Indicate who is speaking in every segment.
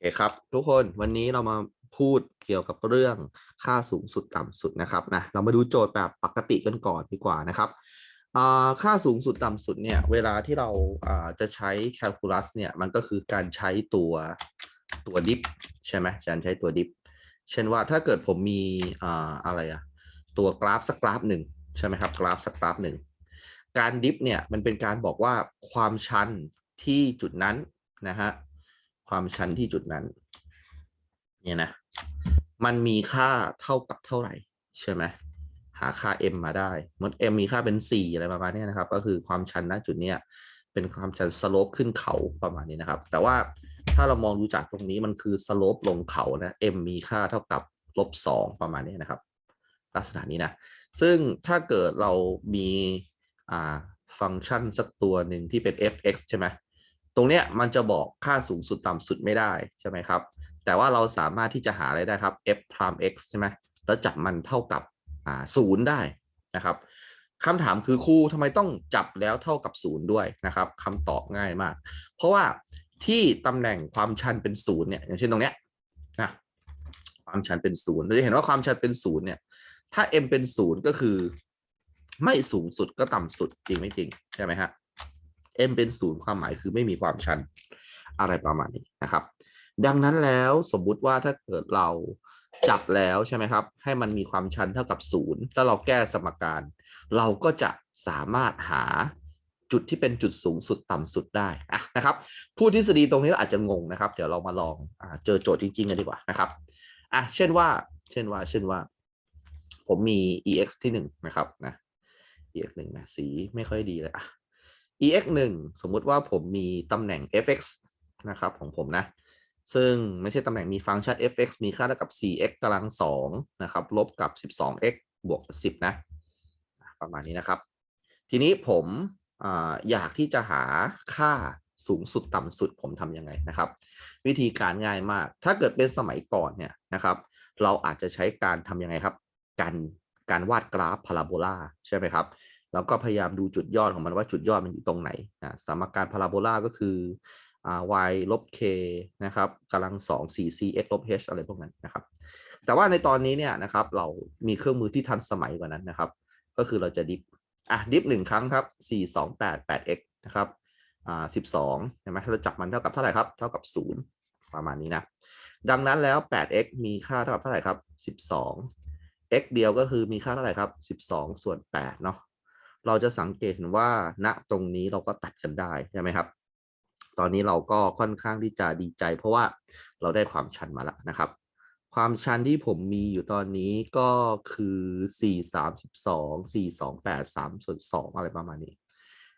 Speaker 1: เคครับทุกคนวันนี้เรามาพูดเกี่ยวกับเรื่องค่าสูงสุดต่ำสุดนะครับนะเรามาดูโจทย์แบบปกติกันก่อนดีกว่านะครับอ่าค่าสูงสุดต่ำสุดเนี่ยเวลาที่เราอ่าจะใช้แคลคูลัสเนี่ยมันก็คือการใช้ตัวตัวดิฟใช่ไหมการใช้ตัวดิฟเช่นว่าถ้าเกิดผมมีอ่าอะไรอะตัวกราฟสักกราฟหนึ่งใช่ไหมครับกราฟสักกราฟหนึ่งการดิฟเนี่ยมันเป็นการบอกว่าความชันที่จุดนั้นนะฮะ ความชันที่จุดนั้น เนี่ยนะ มันมีค่าเท่ากับเท่าไหร่ใช่ไหมหาค่า m มาได้มด m มีค่าเป็น 4 อะไรประมาณนี้นะครับ ก็คือความชันณจุดเนี้ยเป็นความชันสโลปขึ้นเขาประมาณนี้นะครับ แต่ว่าถ้าเรามองดูจากตรงนี้มันคือสโลปลงเขานะ m มีค่าเท่ากับลบ2ประมาณนี้นะครับ ลักษณะนี้นะ ซึ่งถ้าเกิดเรามีฟังก์ชันสักตัวหนึ่งที่เป็น f(x) ใช่ไหม ตรงเนี้ยมันจะบอกค่าสูงสุดต่ำสุดไม่ได้ใช่ไหมครับ แต่ว่าเราสามารถที่จะหาอะไรได้ครับ f prime x ใช่ไหมแล้วจับมันเท่ากับอ่าศูนย์ได้นะครับคำถามคือครูทำไมต้องจับแล้วเท่ากับศูนย์ด้วยนะครับคำตอบง่ายมาก เพราะว่าที่ตำแหน่งความชันเป็นศูนย์เนี่ยอย่างเช่นตรงเนี้ยนะความชันเป็นศูนย์เราจะเห็นว่าความชันเป็นศูนย์เนี่ย ถ้า m เป็นศูนย์ก็คือ ไม่สูงสุดก็ต่ำสุดจริงไม่จริงใช่ไหมฮะ m เป็นศูนย์ความหมายคือไม่มีความชันอะไรประมาณนี้นะครับ ดังนั้นแล้วสมมุติว่าถ้าเกิดเราจับแล้วใช่ไหมครับ ให้มันมีความชันเท่ากับศูนย์ถ้าเราแก้สมการ เราก็จะสามารถหาจุดที่เป็นจุดสูงสุดต่ำสุดได้อะนะครับผู้ทฤษฎีตรงนี้เราอาจจะงงนะครับ เดี๋ยวเรามาลองอเจอโจทย์จริง ๆ กันดีกว่านะครับอะเช่นว่า เช่นว่า เช่นว่า ผมมี ex ที่หนึ่งนะครับนะ ex หนึ่งนะสีไม่ค่อยดีเลยอะ ex 1สมมุติว่าผมมีตำแหน่ง fx นะครับของผมนะ ซึ่งไม่ใช่ตำแหน่งมีฟังก์ชัน fx มีค่าเท่ากับ 4x กำลัง2นะครับ ลบกับ 12x บวก 10 นะ ประมาณนี้นะครับ ทีนี้ผมออยากที่จะหาค่าสูงสุดต่ำสุดผมทำยังไงนะครับ วิธีการง่ายมาก ถ้าเกิดเป็นสมัยก่อนเนี่ยนะครับ เราอาจจะใช้การทำยังไงครับ การการวาดกราฟพาราโบลาใช่ไหมครับ แล้วก็พยายามดูจุดยอดของมันว่าจุดยอดมันอยู่ตรงไหนนะสมการพาราโบลาก็คือ y ลบ k นะครับกำลังสอง4 c x ลบ h อะไรพวกนั้นนะครับ แต่ว่าในตอนนี้เนี่ยนะครับเรามีเครื่องมือที่ทันสมัยกว่านั้นนะครับ ก็คือเราจะดิฟอะดิฟหนึ่งครั้งครับ 4 2 8 8 x นะครับอ่า12ใช่ไหมถ้าเราจับมันเท่ากับเท่าไหร่ครับ เท่ากับ 0 ประมาณนี้นะ ดังนั้นแล้ว 8x มีค่าเท่ากับเท่าไหร่ครับ 12 x เดียวก็คือมีค่าเท่าไหร่ครับ 12 ส่วน8เนาะ เราจะสังเกตเห็นว่าณตรงนี้เราก็ตัดกันได้ใช่ไหมครับ ตอนนี้เราก็ค่อนข้างที่จะดีใจ เพราะว่าเราได้ความชันมาแล้วนะครับ ความชันที่ผมมีอยู่ตอนนี้ก็คือ 4 32 4 2 8 3ส่วน2อะไรประมาณนี้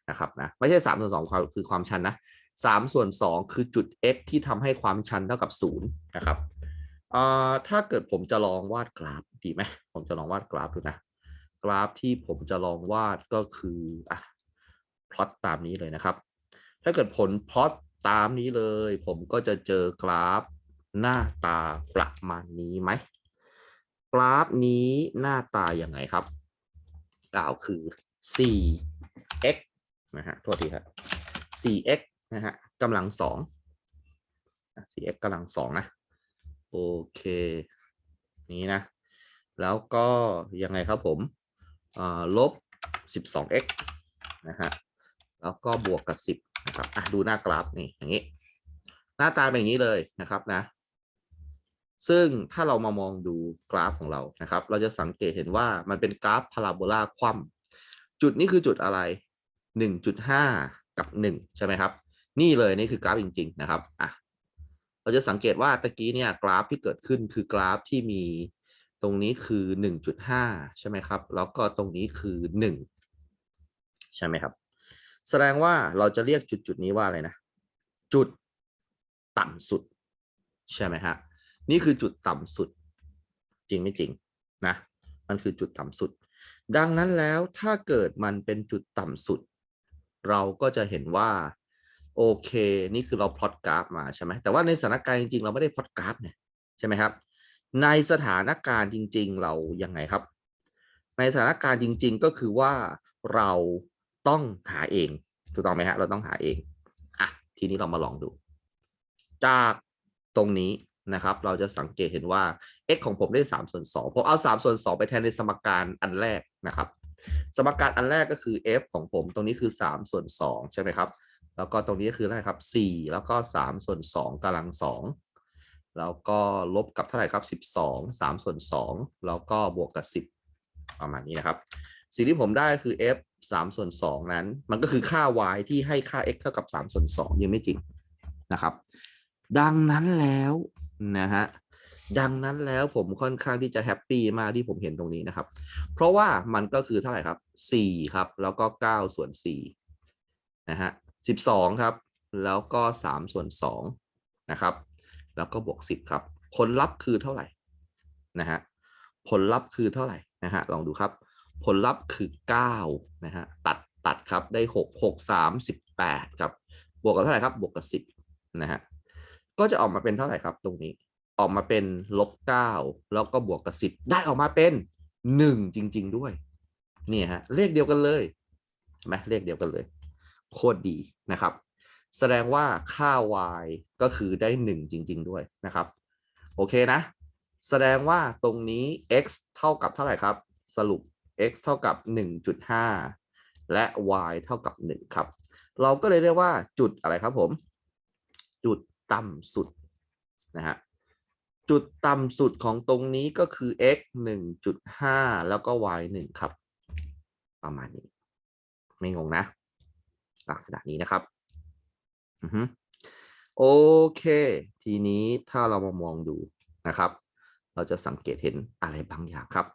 Speaker 1: นะครับนะไม่ใช่ 3 ส่วน2ความคือความชันนะ3ส่วน2คือจุด x ที่ทำให้ความชันเท่ากับ0นะครับถ้าเกิดผมจะลองวาดกราฟดีไหมผมจะลองวาดกราฟดูนะ กราฟที่ผมจะลองวาดก็คืออะพลอตตามนี้เลยนะครับ ถ้าเกิดผลพลอตตามนี้เลย ผมก็จะเจอกราฟหน้าตาประมาณนี้ไหมกราฟนี้หน้าตาอย่างไงครับกล่าวคือ 4x นะฮะโทษทีครับ 4x นะฮะกำลังสอง 4x กำลังสองนะ โอเค นี้นะ แล้วก็ยังไงครับผม ลบ 12x นะฮะแล้วก็บวกกับ 10นะครับอะดูหน้ากราฟนี่อย่างนี้ หน้าตาเป็นอย่างนี้เลยนะครับนะ ซึ่งถ้าเรามามองดูกราฟของเรานะครับ เราจะสังเกตเห็นว่ามันเป็นกราฟพาราโบลาคว่ำจุดนี้คือจุดอะไร 1.5 กับ 1 ใช่ไหมครับ นี่เลยนี่คือกราฟจริง ๆ นะครับอะเราจะสังเกตว่าตะกี้เนี่ยกราฟที่เกิดขึ้นคือกราฟที่มี ตรงนี้คือ 1.5 ใช่ไหมครับ แล้วก็ตรงนี้คือ 1 ใช่ไหมครับ แสดงว่าเราจะเรียกจุดจุดนี้ว่าอะไรนะ จุดต่ำสุด ใช่ไหมฮะ นี่คือจุดต่ำสุด จริงไม่จริงนะ มันคือจุดต่ำสุด ดังนั้นแล้วถ้าเกิดมันเป็นจุดต่ำสุด เราก็จะเห็นว่าโอเค นี่คือเราพลอตกราฟมาใช่ไหมแต่ว่าในสถานการณ์จริงๆ เราไม่ได้พลอตกราฟเนี่ยใช่ไหมครับ ในสถานการณ์จริง ๆ เรายังไงครับ ในสถานการณ์จริง ๆ ก็คือว่าเราต้องหาเองถูกต้องไหมฮะเราต้องหาเองอะทีนี้เรามาลองดู จากตรงนี้นะครับ เราจะสังเกตเห็นว่า x ของผมได้3ส่วน2ผมเอา3ส่วน2ไปแทนในสมการอันแรกนะครับ สมการอันแรกก็คือ f ของผมตรงนี้คือ3ส่วน2ใช่ไหมครับ แล้วก็ตรงนี้ก็คืออะไรครับ4แล้วก็3ส่วน2กำลัง2 แล้วก็ลบกับเท่าไหร่ครับ 12 3 ส่วน 2 แล้วก็บวกกับ 10 ประมาณนี้นะครับ สิ่งที่ผมได้คือ f 3 ส่วน 2 นั้น มันก็คือค่า y ที่ให้ค่า x เท่ากับ 3 ส่วน 2 ยังไม่จริงนะครับ ดังนั้นแล้วนะฮะ ดังนั้นแล้วผมค่อนข้างที่จะแฮปปี้มากที่ผมเห็นตรงนี้นะครับ เพราะว่ามันก็คือเท่าไหร่ครับ 4 ครับ แล้วก็ 9 ส่วน4นะฮะ 12 ครับ แล้วก็ 3 ส่วน2นะครับ แล้วก็บวก10ครับ ผลลัพธ์คือเท่าไหร่นะฮะ ผลลัพธ์คือเท่าไหร่นะฮะ ลองดูครับ ผลลัพธ์คือ9นะฮะ ตัดตัดครับได้ 6 6 3 18ครับ บวกกับเท่าไหร่ครับ บวกกับ 10นะฮะ ก็จะออกมาเป็นเท่าไหร่ครับตรงนี้ ออกมาเป็นลบเก้าแล้วก็บวกกับสิบได้ออกมาเป็นหนึ่งจริง ๆ ด้วย เนี่ยฮะ เลขเดียวกันเลยเห็นไหมเลขเดียวกันเลย โคตรดีนะครับ แสดงว่าค่า y ก็คือได้หนึ่งจริง ๆ ด้วยนะครับ โอเคนะ แสดงว่าตรงนี้ x เท่ากับเท่าไหร่ครับ สรุป x เท่ากับ 1.5 และ y เท่ากับ 1 ครับ เราก็เลยเรียกว่าจุดอะไรครับผม จุดต่ำสุดนะฮะจุดต่ำสุดของตรงนี้ก็คือ x 1.5 แล้วก็ y 1 ครับ ประมาณนี้ ไม่งงนะ ลักษณะนี้นะครับ โอเค ทีนี้ถ้าเรามามองดูนะครับ เราจะสังเกตเห็นอะไรบางอย่างครับ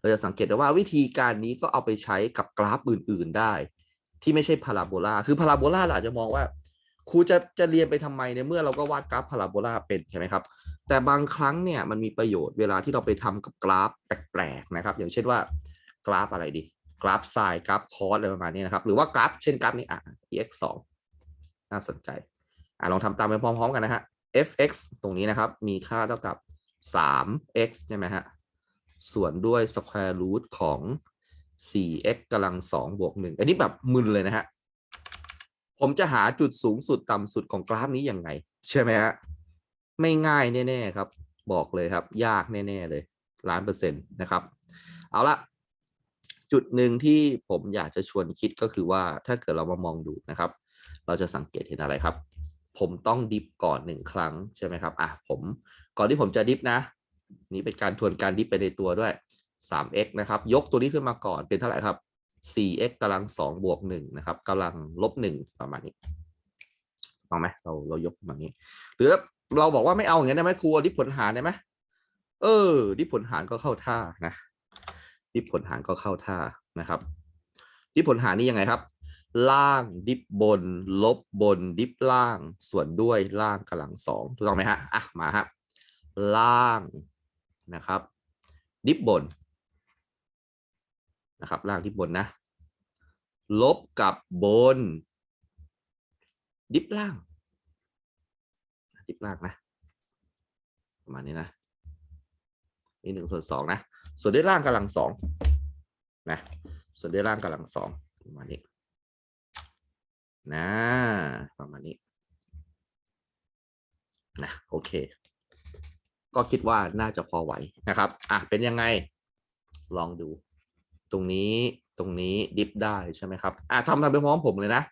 Speaker 1: เราจะสังเกตได้ว่าวิธีการนี้ก็เอาไปใช้กับกราฟอื่น ๆได้ ที่ไม่ใช่พาราโบลาคือพาราโบลาเราอาจจะมองว่าครูจะจะเรียนไปทำไมในเมื่อเราก็วาดกราฟพาราโบลาเป็นใช่ไหมครับ แต่บางครั้งเนี่ยมันมีประโยชน์เวลาที่เราไปทำกับกราฟแปลกๆนะครับ อย่างเช่นว่ากราฟอะไรดี กราฟไซน์กราฟคอสอะไรประมาณนี้นะครับ หรือว่ากราฟเช่นกราฟนี้อะ ex 2 น่าสนใจอะลองทำตามไปพร้อมๆกันนะฮะ fx ตรงนี้นะครับ มีค่าเท่ากับ 3x ใช่ไหมฮะ ส่วนด้วย square root ของ 4x กำลัง 2 บวก 1 อันนี้แบบมึนเลยนะฮะ ผมจะหาจุดสูงสุดต่ำสุดของกราฟนี้ยังไง ใช่ไหมฮะ ไม่ง่ายแน่ ๆ ครับ บอกเลยครับ ยากแน่ ๆ เลยล้านเปอร์เซ็นต์นะครับ เอาละจุดหนึ่งที่ผมอยากจะชวนคิดก็คือว่าถ้าเกิดเรามามองดูนะครับ เราจะสังเกตเห็นอะไรครับ ผมต้องดิฟก่อนหนึ่งครั้งใช่ไหมครับอะผมก่อนที่ผมจะดิฟนะ นี่เป็นการทวนการดิฟไปในตัวด้วย 3x นะครับ ยกตัวนี้ขึ้นมาก่อนเป็นเท่าไหร่ครับ 4x กำลัง2บวก1นะครับกำลังลบ1ประมาณนี้เอาไหมเราเรายกแบบนี้ หรือเราบอกว่าไม่เอาอย่างนี้ได้ไหมครูดิฟผลหารได้ไหมเออ ดิฟผลหารก็เข้าท่านะ ดิฟผลหารก็เข้าท่านะครับ ดิฟผลหารนี่ยังไงครับ ล่างดิฟบน ลบบนดิฟล่าง ส่วนด้วยล่างกำลังสองถูกต้องไหมฮะอะมาฮะล่างนะครับ ดิฟบนนะครับ ล่างดิฟบนนะ ลบกับบน ดิฟล่าง ดิฟล่างนะประมาณนี้นะนี่หนึ่งส่วนสองนะ ส่วนด้วยล่างกำลังสองนะ ส่วนด้วยล่างกำลังสองประมาณนี้ นะประมาณนี้นะโอเค ก็คิดว่าน่าจะพอไหวนะครับ อะเป็นยังไง ลองดู ตรงนี้ตรงนี้ดิฟได้ใช่ไหมครับอะทำทำไปพร้อมผมเลยนะ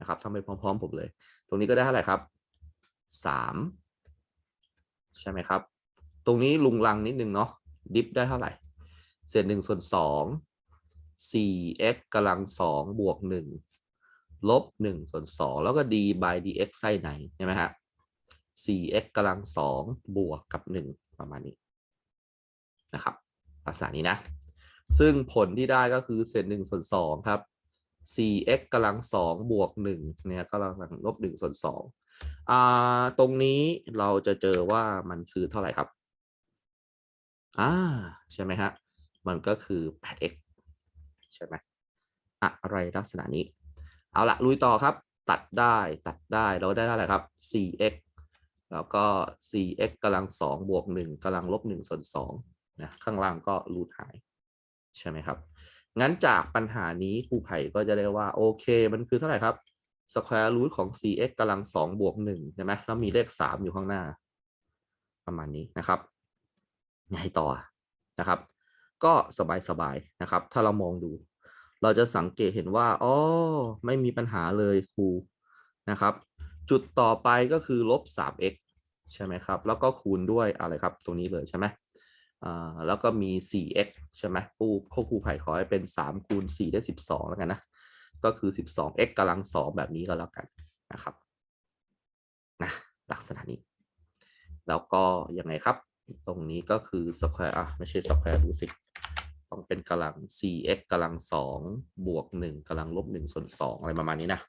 Speaker 1: นะครับทำไปพร้อมๆผมเลย ตรงนี้ก็ได้เท่าไหร่ครับสามใช่ไหมครับ ตรงนี้ลุงลังนิดนึงเนาะดิฟได้เท่าไหร่ เศษหนึ่งส่วนสองสี่ x กำลังสองบวกหนึ่ง ลบหนึ่งส่วนสองแล้วก็ d by dx ไส้ในใช่ไหมฮะ 4x กำลังสองบวกกับหนึ่งประมาณนี้นะครับลักษณะนี้นะ ซึ่งผลที่ได้ก็คือเศษหนึ่งส่วนสองครับ 4x กำลังสองบวกหนึ่งเนี่ยกำลังลบหนึ่งส่วนสองอ่าตรงนี้เราจะเจอว่ามันคือเท่าไหร่ครับอ่าใช่ไหมฮะ มันก็คือ 8x ใช่ไหมอะไรลักษณะนี้ เอาละลุยต่อครับ ตัดได้ตัดได้เราได้เท่าไหร่ครับ 4x แล้วก็ 4x กำลัง 2 บวก 1กำลังลบ1ส่วน2นะข้างล่างก็รูทหาย ใช่ไหมครับ งั้นจากปัญหานี้ครูไผ่ก็จะได้ว่า โอเค มันคือเท่าไหร่ครับ square root ของ 4x กำลัง 2 บวก1ใช่ไหมแล้วมีเลข 3 อยู่ข้างหน้า ประมาณนี้นะครับไงต่อนะครับ ก็สบายๆนะครับ ถ้าเรามองดู เราจะสังเกตเห็นว่าอ๋อไม่มีปัญหาเลยครูนะครับ จุดต่อไปก็คือลบ 3x ใช่ไหมครับ แล้วก็คูณด้วยอะไรครับ ตรงนี้เลยใช่ไหมอ่าแล้วก็มี 4x ใช่ไหมครูครูไผ่ขอให้เป็น 3 คูณ 4 ได้ 12 แล้วกันนะ ก็คือ 12x กำลัง 2 แบบนี้ก็แล้วกันนะครับนะลักษณะนี้ แล้วก็ยังไงครับ ตรงนี้ก็คือ square อะไม่ใช่ square ดูสิ ต้องเป็นกำลัง 4x กำลัง2บวก1กำลังลบ1ส่วน2อะไรประมาณนี้นะ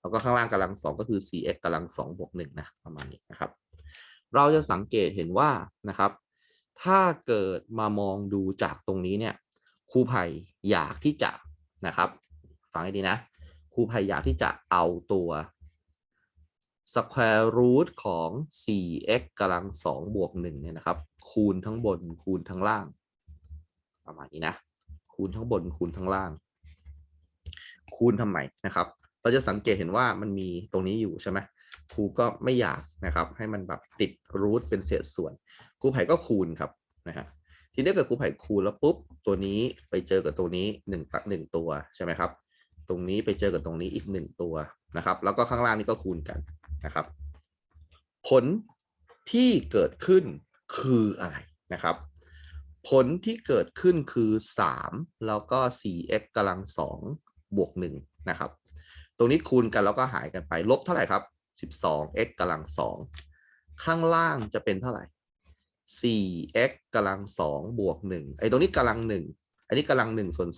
Speaker 1: แล้วก็ข้างล่างกำลัง2ก็คือ 4x กำลัง2บวก1นะประมาณนี้นะครับ เราจะสังเกตเห็นว่านะครับ ถ้าเกิดมามองดูจากตรงนี้เนี่ยครูไผ่อยากที่จะนะครับฟังให้ดีนะครูไผ่อยากที่จะเอาตัว square root ของ 4x กำลัง2บวก1เนี่ยนะครับ คูณทั้งบนคูณทั้งล่าง ประมาณนี้นะ คูณทั้งบนคูณทั้งล่าง คูณทำไมนะครับ เราจะสังเกตเห็นว่ามันมีตรงนี้อยู่ใช่ไหมครูก็ไม่อยากนะครับ ให้มันแบบติดรูทเป็นเศษส่วนครูไผ่ก็คูณครับนะฮะทีนี้เกิดครูไผ่คูณแล้วปุ๊บตัวนี้ไปเจอกับตัวนี้หนึ่งตัดหนึ่งตัวใช่ไหมครับ ตรงนี้ไปเจอกับตรงนี้อีกหนึ่งตัวนะครับ แล้วก็ข้างล่างนี่ก็คูณกันนะครับ ผลที่เกิดขึ้นคืออะไรนะครับ ผลที่เกิดขึ้นคือ 3 แล้วก็ 4x กำลัง2บวก1นะครับ ตรงนี้คูณกันแล้วก็หายกันไป ลบเท่าไหร่ครับ 12x กำลัง2ข้างล่างจะเป็นเท่าไหร่ 4x กำลัง2บวก1ไอ้ตรงนี้กำลัง 1 อันนี้กำลัง 1 ส่วน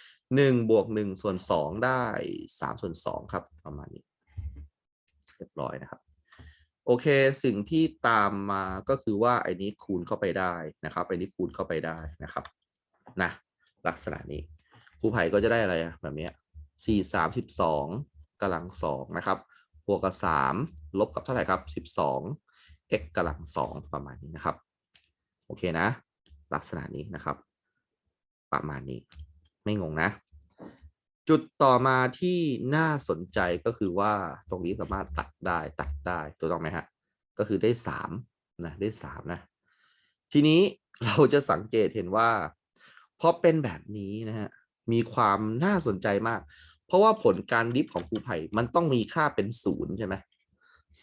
Speaker 1: 2 1บวก1ส่วน 2 ได้3ส่วน2ครับ ประมาณนี้ เรียบร้อยนะครับ โอเค สิ่งที่ตามมาก็คือว่าไอ้นี้คูณเข้าไปได้นะครับไอ้นี้คูณเข้าไปได้นะครับนะลักษณะนี้ครูไผ่ก็จะได้อะไรแบบเนี้ยสี่สามสิบสองกำลังสองนะครับบวกกับสามลบกับเท่าไหร่ครับสิบสอง x กำลังสองประมาณนี้นะครับ โอเคนะ ลักษณะนี้นะครับ ประมาณนี้ไม่งงนะ จุดต่อมาที่น่าสนใจก็คือว่าตรงนี้สามารถตัดได้ตัดได้ถูกต้องไหมฮะ ก็คือได้สามนะได้สามนะ ทีนี้เราจะสังเกตเห็นว่าพอเป็นแบบนี้นะฮะมีความน่าสนใจมาก เพราะว่าผลการดิฟของครูไผ่มันต้องมีค่าเป็นศูนย์ใช่ไหม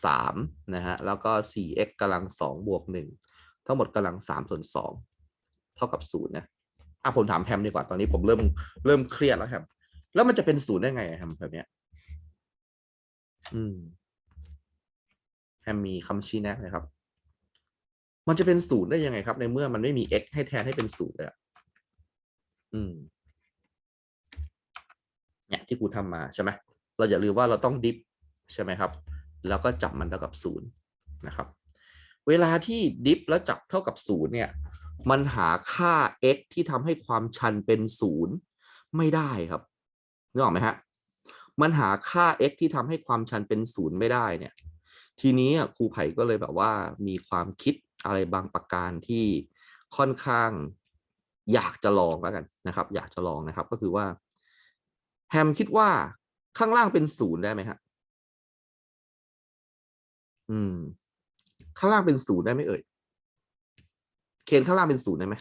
Speaker 1: สามนะฮะแล้วก็สี่ x กำลังสองบวกหนึ่งทั้งหมดกำลังสามส่วนสองเท่ากับศูนย์นะอะผมถามแฮมดีกว่าตอนนี้ผมเริ่มเริ่มเครียดแล้วแฮม แล้วมันจะเป็นศูนย์ได้ไงแฮมแบบเนี้ย อืมแฮมมีคำชี้แนะนะครับ มันจะเป็นศูนย์ได้ยังไงครับ ในเมื่อมันไม่มี x ให้แทนให้เป็นศูนย์เลยอะอืม เนี่ยที่ครูทำมาใช่ไหมเราอย่าลืมว่าเราต้องดิฟใช่ไหมครับ แล้วก็จับมันเท่ากับศูนย์นะครับ เวลาที่ดิฟแล้วจับเท่ากับศูนย์เนี่ย มันหาค่า x ที่ทำให้ความชันเป็นศูนย์ไม่ได้ครับ นึกออกไหมฮะ มันหาค่า x ที่ทำให้ความชันเป็นศูนย์ไม่ได้เนี่ย ทีนี้ครูไผ่ก็เลยแบบว่ามีความคิดอะไรบางประการที่ค่อนข้างอยากจะลองแล้วกันนะครับ อยากจะลองนะครับ ก็คือว่า แฮมคิดว่าข้างล่างเป็นศูนย์ได้ไหมฮะ อืม ข้างล่างเป็นศูนย์ได้ไหมเอ่ย เคนข้างล่างเป็นศูนย์ได้ไหม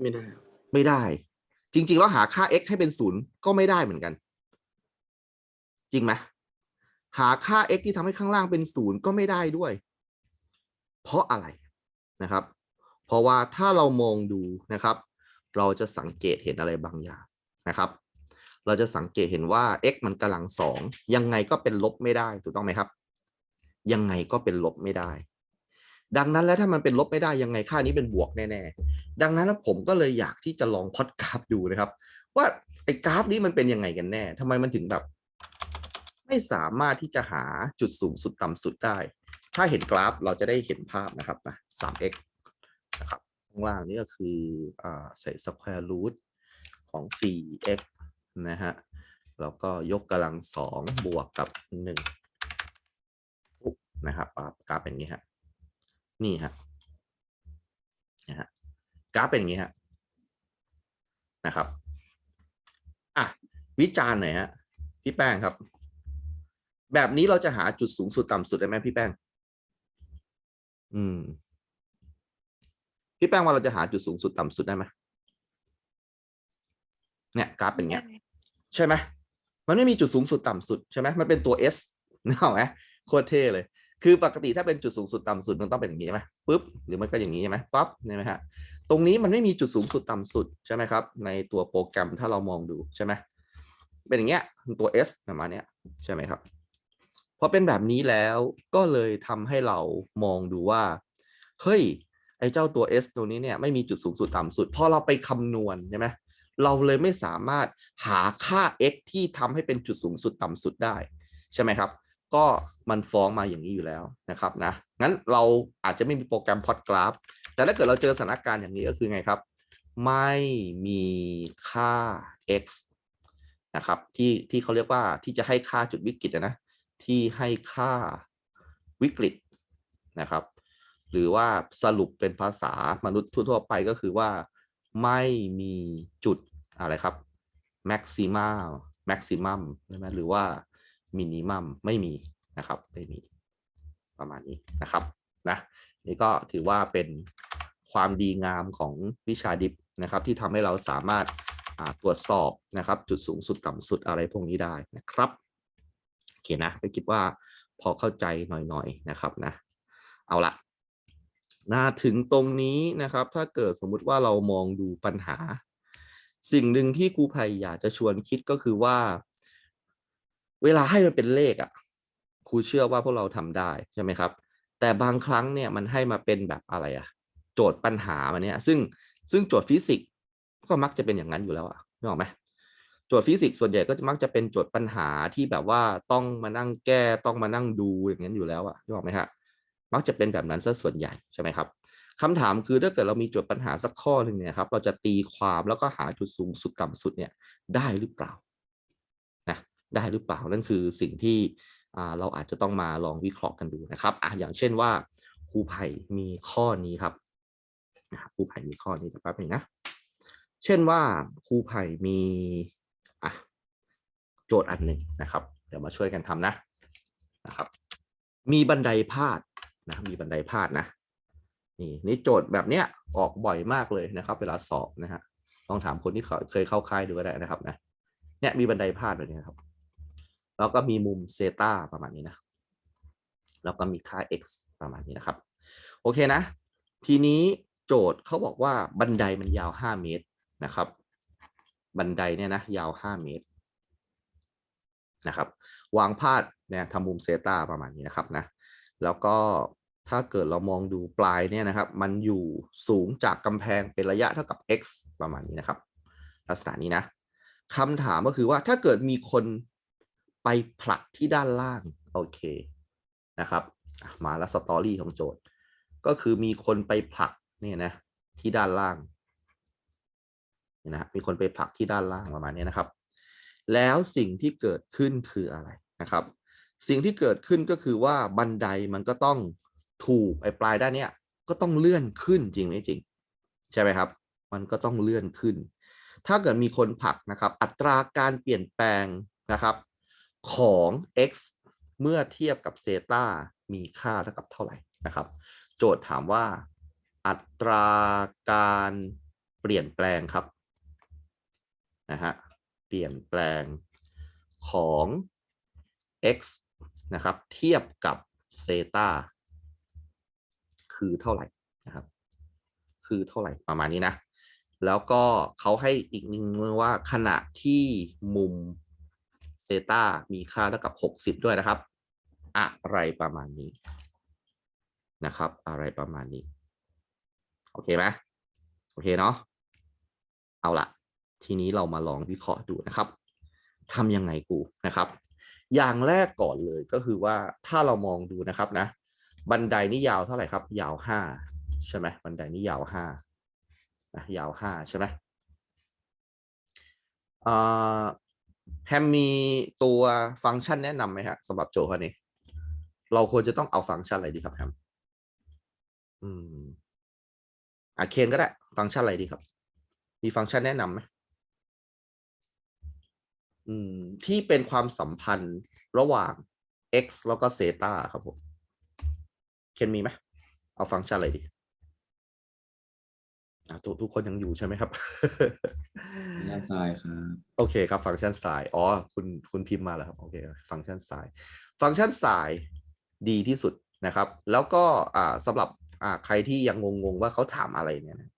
Speaker 2: ไม่ได้ครับ
Speaker 1: ไม่ได้ จริง ๆ แล้วหาค่า x ให้เป็นศูนย์ก็ไม่ได้เหมือนกัน จริงไหมหาค่า x ที่ทำให้ข้างล่างเป็นศูนย์ก็ไม่ได้ด้วย เพราะอะไรนะครับ เพราะว่าถ้าเรามองดูนะครับ เราจะสังเกตเห็นอะไรบางอย่างนะครับ เราจะสังเกตเห็นว่า x มันกำลังสองยังไงก็เป็นลบไม่ได้ถูกต้องไหมครับ ยังไงก็เป็นลบไม่ได้ ดังนั้นแล้วถ้ามันเป็นลบไม่ได้ยังไงค่านี้เป็นบวกแน่ๆดังนั้นแล้วผมก็เลยอยากที่จะลองพอดกราฟดูนะครับ ว่าไอ้กราฟนี้มันเป็นยังไงกันแน่ทำไมมันถึงแบบ ไม่สามารถที่จะหาจุดสูงสุดต่ำสุดได้ ถ้าเห็นกราฟเราจะได้เห็นภาพนะครับนะ 3x นะครับข้างล่างนี้ก็คืออ่าใส่ square root ของ 4x นะฮะแล้วก็ยกกำลังสองบวกกับหนึ่งนะครับกราฟเป็นอย่างนี้ฮะ นี่ฮะนะฮะกราฟเป็นอย่างนี้ฮะนะครับอะวิจารณ์หน่อยฮะพี่แป้งครับ แบบนี้เราจะหาจุดสูงสุดต่ำสุดได้ไหมพี่แป้ง อืม พี่แป้งว่าเราจะหาจุดสูงสุดต่ำสุดได้ไหมเนี่ยกราฟเป็นอย่างเงี้ย ใช่ไหมมันไม่มีจุดสูงสุดต่ำสุดใช่ไหมมันเป็นตัว S นึกออกไหมโคตรเท่เลย คือปกติถ้าเป็นจุดสูงสุดต่ำสุดมันต้องเป็นอย่างนี้ใช่ไหมปุ๊บหรือมันก็อย่างนี้ใช่ไหมปั๊บใช่ไหมฮะตรงนี้มันไม่มีจุดสูงสุดต่ำสุดใช่ไหมครับ ในตัวโปรแกรมถ้าเรามองดูใช่ไหมเป็นอย่างเงี้ยตัว S ประมาณเนี้ยใช่ไหมครับพอเป็นแบบนี้แล้วก็เลยทำให้เรามองดูว่า เฮ้ย ไอ้เจ้าตัว S ตัวนี้เนี่ยไม่มีจุดสูงสุดต่ำสุดพอเราไปคำนวณใช่ไหมเราเลยไม่สามารถหาค่า x ที่ทำให้เป็นจุดสูงสุดต่ำสุดได้ ใช่ไหมครับ ก็มันฟ้องมาอย่างนี้อยู่แล้วนะครับนะงั้นเราอาจจะไม่มีโปรแกรมพอดกราฟ แต่ถ้าเกิดเราเจอสถานการณ์อย่างนี้ก็คือไงครับ ไม่มีค่า x นะครับที่ที่เขาเรียกว่าที่จะให้ค่าจุดวิกฤตนะที่ให้ค่าวิกฤตนะครับ หรือว่าสรุปเป็นภาษามนุษย์ทั่ว ๆ ไปก็คือว่าไม่มีจุดอะไรครับ maximum maximum ใช่ไหมหรือว่า minimum ไม่มีนะครับไม่มีประมาณนี้นะครับนะนี่ก็ถือว่าเป็นความดีงามของวิชาดิฟนะครับที่ทำให้เราสามารถตรวจสอบนะครับ จุดสูงสุดต่ำสุดอะไรพวกนี้ได้นะครับโอเคนะก็คิดว่าพอเข้าใจหน่อยๆนะครับนะเอาละนะถึงตรงนี้นะครับ ถ้าเกิดสมมุติว่าเรามองดูปัญหา สิ่งหนึ่งที่ครูภัยอยากจะชวนคิดก็คือว่า เวลาให้มันเป็นเลขอะ่ะครูเชื่อว่าพวกเราทำได้ใช่ไหมครับ แต่บางครั้งเนี่ยมันให้มาเป็นแบบอะไรอะโจทย์ปัญหามันเนี่ย ซึ่งซึ่งโจทย์ฟิสิกส์ก็มักจะเป็นอย่างนั้นอยู่แล้วอะนึกออกไหมโจทย์ฟิสิกส์ส่วนใหญ่ก็จะมักจะเป็นโจทย์ปัญหาที่แบบว่าต้องมานั่งแก้ต้องมานั่งดูอย่างนั้นอยู่แล้วอะนึกออกไหมฮะมักจะเป็นแบบนั้นซะส่วนใหญ่ใช่ไหมครับคำถามคือถ้าเกิดเรามีโจทย์ปัญหาสักข้อหนึ่งเนี่ยครับเราจะตีความแล้วก็หาจุดสูงสุดต่ำสุดเนี่ยได้หรือเปล่า ได้หรือเปล่านั่นคือสิ่งที่เราอาจจะต้องมาลองวิเคราะห์กันดูนะครับออย่างเช่นว่าครูไผ่มีข้อนี้ครับครูไผ่มีข้อนี้เดี๋ยวแป๊บนึงนะเช่นว่าครูไผ่มีโจทย์อันหนึ่งนะครับ เดี๋ยวมาช่วยกันทำนะนะครับ มีบันไดพาดนะมีบันไดพาดนะนี่นี่โจทย์แบบเนี้ยออกบ่อยมากเลยนะครับ เวลาสอบนะฮะต้องถามคนที่เคยเข้าค่ายดูก็ได้นะครับนะเนี่ยมีบันไดพาดแบบนี้ครับ แล้วก็มีมุมเซตาประมาณนี้นะ แล้วก็มีค่า x ประมาณนี้นะครับ โอเคนะ ทีนี้โจทย์เขาบอกว่าบันไดมันยาว 5 เมตรนะครับ บันไดเนี่ยนะยาว 5 เมตรนะครับ วางพาดเนี่ยทำมุมเซตาประมาณนี้นะครับนะ แล้วก็ถ้าเกิดเรามองดูปลายเนี่ยนะครับ มันอยู่สูงจากกำแพงเป็นระยะเท่ากับ x ประมาณนี้นะครับ ลักษณะนี้นะคำถามก็คือว่าถ้าเกิดมีคน ไปผลักที่ด้านล่าง โอเคนะครับ มาแล้วสตอรี่ของโจทย์ ก็คือมีคนไปผลักเนี่ยนะ ที่ด้านล่างนี่นะมีคนไปผลักที่ด้านล่างประมาณนี้นะครับ แล้วสิ่งที่เกิดขึ้นคืออะไรนะครับ สิ่งที่เกิดขึ้นก็คือว่าบันไดมันก็ต้องถูกไอ้ปลายด้านเนี้ยก็ต้องเลื่อนขึ้นจริงไหมจริง ใช่ไหมครับ มันก็ต้องเลื่อนขึ้น ถ้าเกิดมีคนผลักนะครับ อัตราการเปลี่ยนแปลงนะครับ ของ x เมื่อเทียบกับเซตามีค่าเท่ากับเท่าไหร่นะครับ โจทย์ถามว่า อัตราการเปลี่ยนแปลงครับนะฮะเปลี่ยนแปลงของ x นะครับ เทียบกับเซตาคือเท่าไหร่นะครับ คือเท่าไหร่ประมาณนี้นะ แล้วก็เขาให้อีกนึงว่าขณะที่มุม ซตามีค่าเท่ากับ 60 ด้วยนะครับ อะไรประมาณนี้นะครับ อะไรประมาณนี้ โอเคไหมโอเคเนาะเอาละทีนี้เรามาลองวิเคราะห์ดูนะครับทำยังไงกูนะครับ อย่างแรกก่อนเลยก็คือว่าถ้าเรามองดูนะครับนะ บันไดนี่ยาวเท่าไหร่ครับ ยาวห้าใช่ไหมบันไดนี่ยาวห้านะยาวห้าใช่ไหมอ่า แฮมมีตัวฟังก์ชันแนะนำไหมฮะสำหรับโจทย์ข้อนี้ เราควรจะต้องเอาฟังก์ชันอะไรดีครับแฮมอืมอะเคนก็ได้ ฟังก์ชันอะไรดีครับ มีฟังก์ชันแนะนำไหมอืม ที่เป็นความสัมพันธ์ระหว่าง x แล้วก็เซตาครับผม เคนมีไหมเอาฟังก์ชันอะไรดี อะทุกทุกคนยังอยู่ใช่ไหมครับ
Speaker 3: ย่านทรายครับ
Speaker 1: โอเคครับฟังก์ชันสาย อ๋อ คุณคุณพิมพ์มาแล้วครับ โอเค ฟังก์ชันสาย ฟังก์ชันสายดีที่สุดนะครับ แล้วก็อ่าสำหรับอ่าใครที่ยังงงๆว่าเขาถามอะไรเนี่ยนะ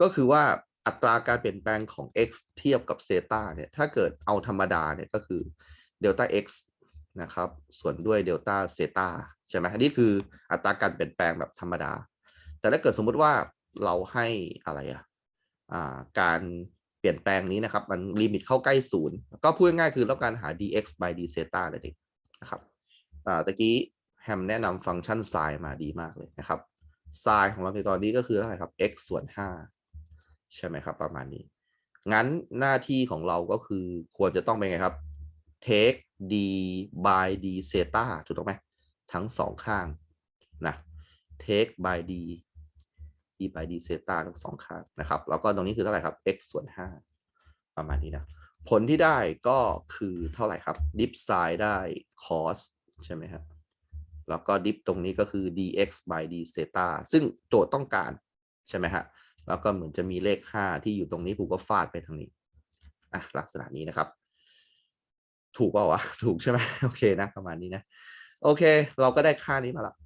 Speaker 1: ก็คือว่าอัตราการเปลี่ยนแปลงของ x เทียบกับเซตาเนี่ย ถ้าเกิดเอาธรรมดาเนี่ยก็คือเดลต้า x นะครับ ส่วนด้วยเดลต้าเซตาใช่ไหมอันนี้คืออัตราการเปลี่ยนแปลงแบบธรรมดา แต่ถ้าเกิดสมมุติว่า เราให้อะไรอะอ่าการเปลี่ยนแปลงนี้นะครับ มันลิมิตเข้าใกล้ศูนย์ก็พูดง่ายๆคือต้องการหา dx by d zeta นั่นเองนะครับตะกี้แฮมแนะนำฟังก์ชัน sin มาดีมากเลยนะครับ sin ของเราในตอนนี้ก็คือเท่าไหร่ครับ x ส่วน 5 ใช่ไหมครับ ประมาณนี้ งั้นหน้าที่ของเราก็คือควรจะต้องเป็นไงครับ take d by d zeta ถูกต้องไหมทั้งสองข้างนะ take by d d by d เซตาทั้งสองข้างนะครับ แล้วก็ตรงนี้คือเท่าไหร่ครับ x ส่วน 5 ประมาณนี้นะ ผลที่ได้ก็คือเท่าไหร่ครับ ดิฟไซน์ได้ cos ใช่ไหมครับแล้วก็ดิฟตรงนี้ก็คือ dx by d เซตาซึ่งโจทย์ต้องการใช่ไหมฮะ แล้วก็เหมือนจะมีเลข 5 ที่อยู่ตรงนี้ผมก็ฟาดไปทางนี้ อะ ลักษณะนี้นะครับ ถูกเปล่าวะ ถูกใช่ไหมโอเคนะ ประมาณนี้นะ โอเค เราก็ได้ค่านี้มาแล้ว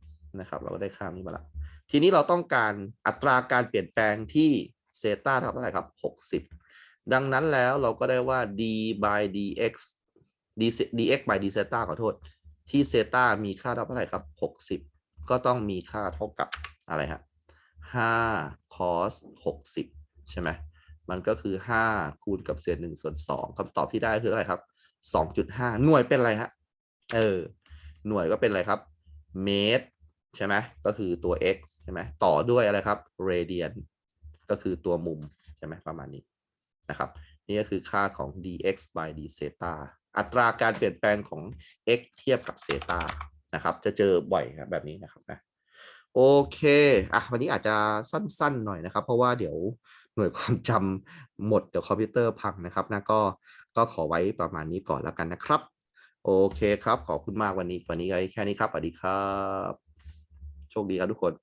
Speaker 1: นะครับ เราก็ได้ค่านี้มาแล้ว ทีนี้เราต้องการอัตราการเปลี่ยนแปลงที่เซต้าเท่าไหร่ครับ 60 ดังนั้นแล้วเราก็ได้ว่า d by dx d dx by d เซต้าขอโทษ ที่เซต้ามีค่าเท่าไหร่ครับ 60 ก็ต้องมีค่าเท่ากับอะไรฮะ5 cos 60 ใช่ไหมมันก็คือ 5 คูณกับเศษ1ส่วน2คำตอบที่ได้คืออะไรครับ 2.5 หน่วยเป็นอะไรฮะ เออ หน่วยก็เป็นอะไรครับ เมตร ใช่ไหมก็คือตัว x ใช่ไหมต่อด้วยอะไรครับ radian ก็คือตัวมุมใช่ไหมประมาณนี้นะครับนี่ก็คือค่าของ dx by d zeta อัตราการเปลี่ยนแปลงของ x เทียบกับ zeta นะครับ จะเจอบ่อยครับแบบนี้นะครับนะโอเคอะวันนี้อาจจะสั้นๆหน่อยนะครับ เพราะว่าเดี๋ยวหน่วยความจำหมดเดี๋ยวคอมพิวเตอร์พังนะครับนะก็ก็ขอไว้ประมาณนี้ก่อนแล้วกันนะครับ โอเคครับ ขอบคุณมากวันนี้วันนี้ไว้แค่นี้ครับสวัสดีครับ คดีครับทุกคน